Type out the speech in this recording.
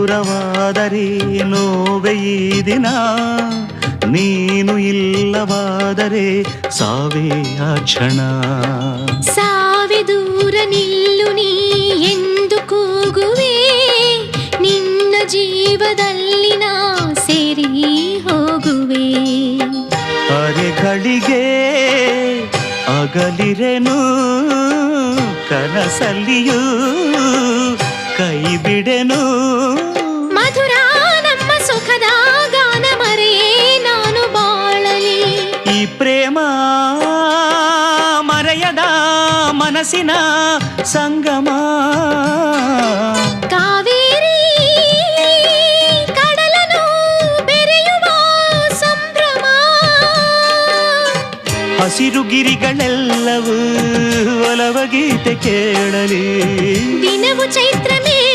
ದೂರವಾದರೆ ನೋವೆ ಈ ದಿನ. ನೀನು ಇಲ್ಲವಾದರೆ ಸಾವೇ ಆ ಕ್ಷಣ. ಸಾವೆ ದೂರ ನಿಲ್ಲು ನೀ ಎಂದು ಕೂಗುವೆ. ನಿನ್ನ ಜೀವದಲ್ಲಿ ನಾ ಸೇರಿ ಹೋಗುವೆ. ಅರೆಗಳಿಗೆ ಅಗಲಿರೆನು ಕನಸಲ್ಲಿಯೂ ಕೈ ಬಿಡೆನು. ಪ್ರೇಮ ಮರೆಯದ ಮನಸ್ಸಿನ ಸಂಗಮ ಕಾವೇರಿ ಕಡಲನು ಬೆರೆಯುವ ಸಂಭ್ರಮ ಹಸಿರು ಗಿರಿಗಳೆಲ್ಲವೂ ಒಲವ ಗೀತೆ ಕೇಳಲಿ ದಿನವು ಚೈತ್ರ ಮೇಳವೇ